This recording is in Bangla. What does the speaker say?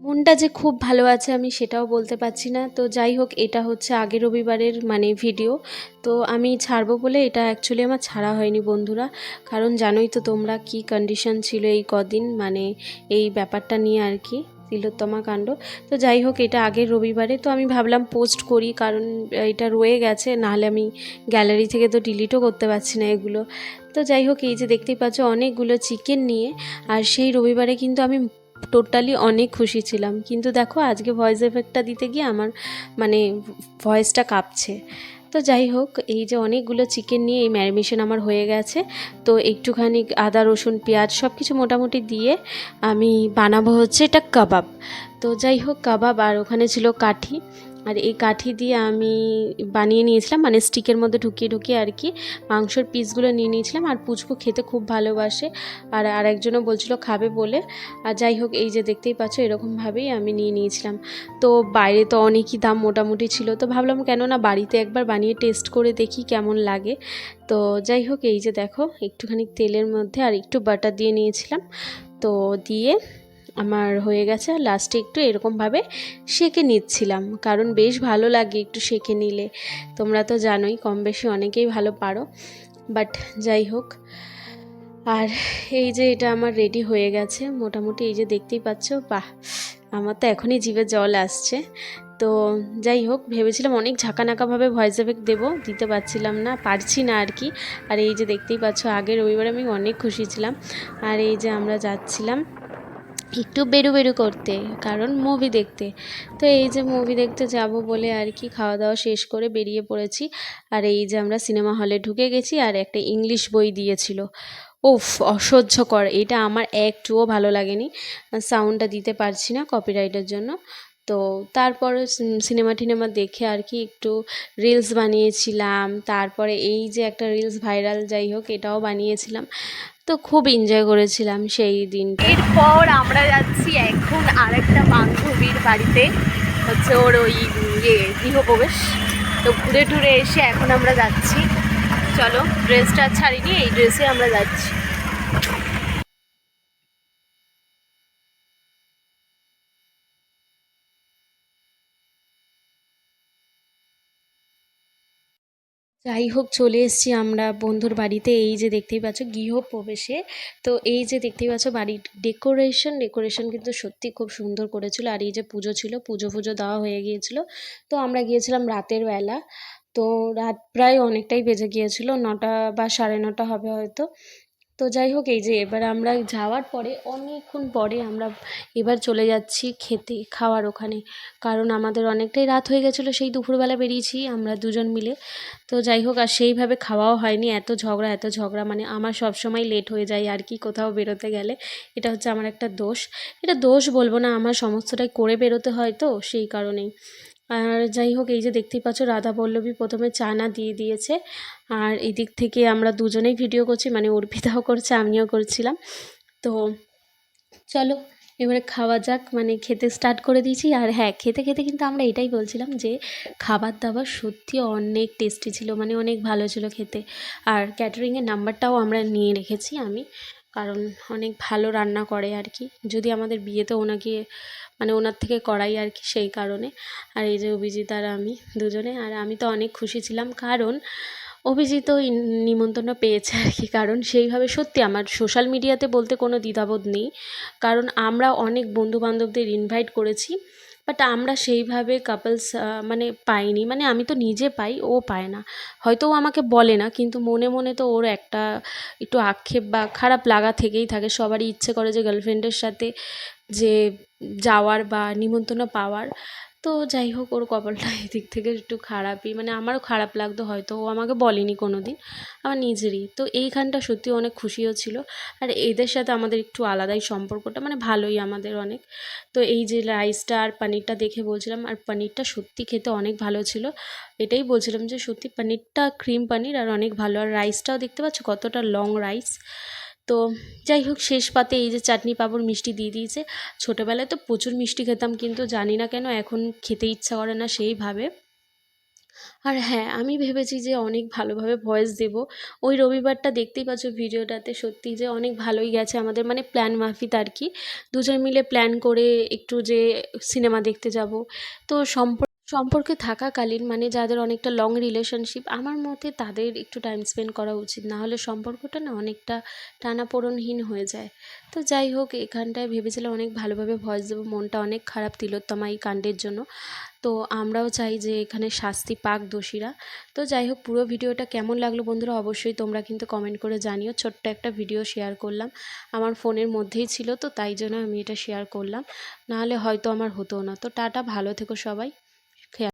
মনটা যে খুব ভালো আছে আমি সেটাও বলতে পারছি না। তো যাই হোক, এটা হচ্ছে আগের রবিবারের মানে ভিডিও তো আমি ছাড়বো বলে এটা অ্যাকচুয়ালি আমার ছাড়া হয়নি বন্ধুরা। কারণ জানোই তো তোমরা কি কন্ডিশন ছিল এই কদিন মানে এই ব্যাপারটা নিয়ে আর কি, তিলোত্তমা কাণ্ড। তো যাই হোক, এটা আগের রবিবারে। তো আমি ভাবলাম পোস্ট করি, কারণ এটা রয়ে গেছে, নাহলে আমি গ্যালারি থেকে তো ডিলিটও করতে পারছি না এগুলো। তো যাই হোক, এই যে দেখতেই পাচ্ছ, অনেকগুলো চিকেন নিয়ে। আর সেই রবিবারে কিন্তু আমি টোটালি অনেক খুশি ছিলাম। কিন্তু দেখো, আজকে ভয়েস এফেক্টটা দিতে গিয়ে আমার মানে ভয়েসটা কাঁপছে। তো যাই হোক, এই যে অনেকগুলো চিকেন নিয়ে এই ম্যারিনেশন আমার হয়ে গেছে। তো একটুখানি আদা, রসুন, পেঁয়াজ সব কিছু মোটামুটি দিয়ে আমি বানাবো হচ্ছে এটা কাবাব তো যাই হোক কাবাব আর ওখানে ছিল কাঠি। আর এই কাঠি দিয়ে আমি বানিয়ে নিয়েছিলাম মানে স্টিকের মধ্যে ঢুকিয়ে ঢুকিয়ে আর কি মাংসর পিসগুলো নিয়ে নিয়েছিলাম। আর পুচকু খেতে খুব ভালোবাসে আর আরেকজনও বলছিল খাবে বলে। আর যাই হোক, এই যে দেখতেই পাচ্ছ, এরকমভাবেই আমি নিয়ে নিয়েছিলাম। তো বাইরে তো অনেকই দাম মোটামুটি ছিল। তো ভাবলাম কেন না বাড়িতে একবার বানিয়ে টেস্ট করে দেখি কেমন লাগে। তো যাই হোক, এই যে দেখো, একটুখানি তেলের মধ্যে আর একটু বাটার দিয়ে নিয়েছিলাম। তো দিয়ে আমার হয়ে গেছে আর লাস্টে একটু এরকমভাবে সেঁকে নিচ্ছিলাম। কারণ বেশ ভালো লাগে একটু সেঁকে নিলে। তোমরা তো জানোই, কম বেশি অনেকেই ভালো পারো। বাট যাই হোক। আর এই যে এটা আমার রেডি হয়ে গেছে। মোটামুটি এই যে দেখতেই পাচ্ছ, বাহ! আমার তো এখনই জিভে জল আসছে। তো যাই হোক, ভেবেছিলাম অনেক ঝাঁকানাকাভাবে ভয়েস এফেক্ট দেবো, দিতে পারছিলাম না, পারছি না আর কি। আর এই যে দেখতেই পাচ্ছ, আগের রবিবারে আমি অনেক খুশি ছিলাম। আর এই যে আমরা যাচ্ছিলাম একটু বেরু বেরু করতে, কারণ মুভি দেখতে। তো এই যে মুভি দেখতে যাব বলে আর কি খাওয়া দাওয়া শেষ করে বেরিয়ে পড়েছি। আর এই যে আমরা সিনেমা হলে ঢুকে গেছি আর একটা ইংলিশ বই দিয়েছিল। উফ, অসহ্যকর। এটা আমার একটুও ভালো লাগেনি। সাউন্ডটা দিতে পারছি না কপিরাইটের জন্য। তো তারপরে সিনেমা টিনেমা দেখে আর কি একটু রিলস বানিয়েছিলাম। তারপরে এই যে একটা রিলস ভাইরাল যাই হোক এটাও বানিয়েছিলাম। তো খুব এনজয় করেছিলাম সেই দিনটা। এরপর আমরা যাচ্ছি এখন আর একটা বান্ধবীর বাড়িতে। হচ্ছে ওর ওই ইয়ে গৃহপ্রবেশ। তো ঘুরে টুরে এসে এখন আমরা যাচ্ছি। চলো ড্রেসটা ছাড়িনি, এই ড্রেসে আমরা যাচ্ছি। যাই হোক, চলে এসছি আমরা বন্ধুর বাড়িতে। এই যে দেখতেই পাচ্ছ, গৃহপ্রবেশে। তো এই যে দেখতেই পাচ্ছ, বাড়ির ডেকোরেশন ডেকোরেশন কিন্তু সত্যি খুব সুন্দর করেছিল। আর এই যে পুজো ছিল, পুজো ফুজো দেওয়া হয়ে গিয়েছিল। তো আমরা গিয়েছিলাম রাতের বেলা। তো রাত প্রায় অনেকটাই বেজে গিয়েছিল, নটা বা সাড়ে নটা হবে হয়তো। তো যাই হোক, এই যে এবার আমরা যাওয়ার পরে, অনেকক্ষণ পরে আমরা এবার চলে যাচ্ছি খেতে, খাওয়ার ওখানে। কারণ আমাদের অনেকটাই রাত হয়ে গেছিল, সেই দুপুরবেলা বেরিয়েছি আমরা দুজন মিলে। তো যাই হোক, আর সেইভাবে খাওয়াও হয়নি, এত ঝগড়া এত ঝগড়া। মানে আমার সব সময় লেট হয়ে যায়, আর কি কোথাও বেরোতে গেলে। এটা হচ্ছে আমার একটা দোষ। এটা দোষ বলব না, আমার সমস্তটাই করে বেরোতে হয় তো, সেই কারণেই। আর যাই হোক, এই যে দেখতেই পাচ্ছ, রাধা পল্লবী প্রথমে চানা দিয়ে দিয়েছে। আর এদিক থেকে আমরা দুজনেই ভিডিও করছি মানে অর্পিতাও করছে, আমিও করছিলাম। তো চলো, এবারে খাওয়া যাক মানে খেতে স্টার্ট করে দিয়েছি। আর হ্যাঁ খেতে খেতে কিন্তু আমরা এটাই বলছিলাম যে, খাবার দাবার সত্যি অনেক টেস্টি ছিল মানে অনেক ভালো ছিল খেতে। আর ক্যাটারিংয়ের নাম্বারটাও আমরা নিয়ে রেখেছি আমি। কারণ অনেক ভালো রান্না করে আর কি। যদি আমাদের বিয়েতে ওনাকে মানে ওনার থেকে করাই আর কি সেই কারণে। আর এই যে অভিজিৎ আর আমি দুজনে, আর আমি তো অনেক খুশি ছিলাম। কারণ অভিজিৎও নিমন্ত্রণ পেয়েছে আর কি। কারণ সেইভাবে সত্যি আমার সোশ্যাল মিডিয়াতে বলতে কোনো দ্বিধাবোধ নেই। কারণ আমরা অনেক বন্ধু বান্ধবদের ইনভাইট করেছি বাট আমরা সেইভাবে কাপলস মানে পাইনি। মানে আমি তো নিজে পাই, ও পায় না। হয়তো ও আমাকে বলে না, কিন্তু মনে মনে তো ওর একটা একটু আক্ষেপ বা খারাপ লাগা থেকেই থাকে। সবারই ইচ্ছে করে যে গার্লফ্রেন্ডের সাথে যে যাওয়ার বা নিমন্ত্রণ পাওয়ার। তো যাই হোক, ওর কপালটা এদিক থেকে একটু খারাপই। মানে আমারও খারাপ লাগতো হয়তো, ও আমাকে বলেনি কোনো দিন আমার নিজেরই। তো এইখানটা সত্যি অনেক খুশিও ছিল। আর এদের সাথে আমাদের একটু আলাদাই সম্পর্কটা মানে ভালোই আমাদের অনেক। তো এই যে রাইসটা আর পনিরটা দেখে বলছিলাম, আর পনিরটা সত্যি খেতে অনেক ভালো ছিল। এটাই বলছিলাম যে সত্যি পনিরটা, ক্রিম পনির, আর অনেক ভালো। আর রাইসটাও দেখতে পাচ্ছ কতটা লং রাইস তো যাই হোক, শেষ পাতে এই যে চাটনি পাঁপড় মিষ্টি দিয়ে দিয়েছে। ছোটোবেলায় তো প্রচুর মিষ্টি খেতাম, কিন্তু জানি না কেন এখন খেতে ইচ্ছা করে না সেইভাবে। আর হ্যাঁ আমি ভেবেছি যে অনেক ভালোভাবে ভয়েস দেব। ওই রবিবারটা দেখতেই পাচ্ছ ভিডিওটাতে সত্যি যে অনেক ভালোই গেছে আমাদের মানে প্ল্যান মাফিক আর কি। দুজন মিলে প্ল্যান করে একটু যে সিনেমা দেখতে যাব। তো সম্পর্ক সম্পর্কে থাকাকালীন মানে যাদের অনেকটা লং রিলেশনশিপ আমার মতে তাদের একটু টাইম স্পেন্ড করা উচিত। না হলে সম্পর্কটা না অনেকটা টানাপোড়নহীন হয়ে যায়। তো যাই হোক, এখানটায় ভেবেছিলাম অনেক ভালোভাবে ভয়েস দেবো, মনটা অনেক খারাপ তিলোত্তমা এই কাণ্ডের জন্য। তো আমরাও চাই যে এখানে শাস্তি পাক দোষীরা। তো যাই হোক, পুরো ভিডিওটা কেমন লাগল বন্ধুরা অবশ্যই তোমরা কিন্তু কমেন্ট করে জানিও। ছোট্ট একটা ভিডিও শেয়ার করলাম। আমার ফোনের মধ্যেই ছিল, তো তাই জন্য আমি এটা শেয়ার করলাম। নাহলে হয়তো আমার হতো না। তো টাটা, ভালো থেকো সবাই।